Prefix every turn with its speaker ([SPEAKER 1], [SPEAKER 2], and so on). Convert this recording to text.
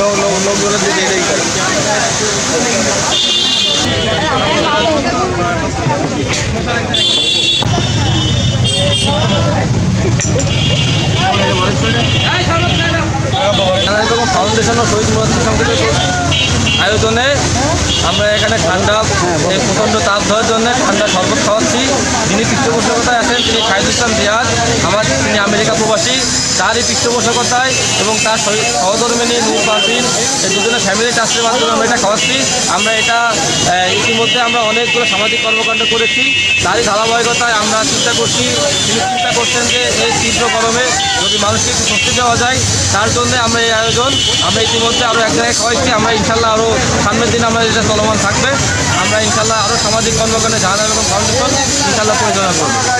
[SPEAKER 1] লোক লোক লোকগুলো দিয়ে এটাই করে নানা ফাউন্ডেশন ও শহীদ মুরাদ সংগঠনের আয়োজনে আমরা এখানে ঠান্ডা, এই প্রচণ্ড তাপ ধরার জন্য ঠান্ডা শরবত খাওয়াচ্ছি। যিনি পৃষ্ঠপোষকতায় আছেন, তিনি খাইদ ইসলাম জিয়াদ। আমার, তিনি আমেরিকা প্রবাসী। তারই পৃষ্ঠপোষকতায় এবং তার সহ- সহধর্মিনী নূর পারভিন এই দুজনের ফ্যামিলি ট্রাস্টের মাধ্যমে আমরা এটা খাওয়াচ্ছি আমরা এটা ইতিমধ্যে আমরা অনেকগুলো সামাজিক কর্মকাণ্ড করেছি। তারই ধারাবাহিকতায় আমরা চিন্তা করছি, তিনি চিন্তা করছেন যে এই তীব্র গরমে যদি মানুষকে একটু স্বস্তি দেওয়া যায়, তার জন্য আমরা এই আয়োজন, আমরা ইতিমধ্যে আরও এক জায়গায় খাওয়াইছি আমরা ইনশাল্লাহ আরও সামনের দিন আমরা এটা চলমান থাকবে। আমরা ইনশাল্লাহ আরও সামাজিক কর্মকাণ্ডে জাহান এবং ফাউন্ডেশন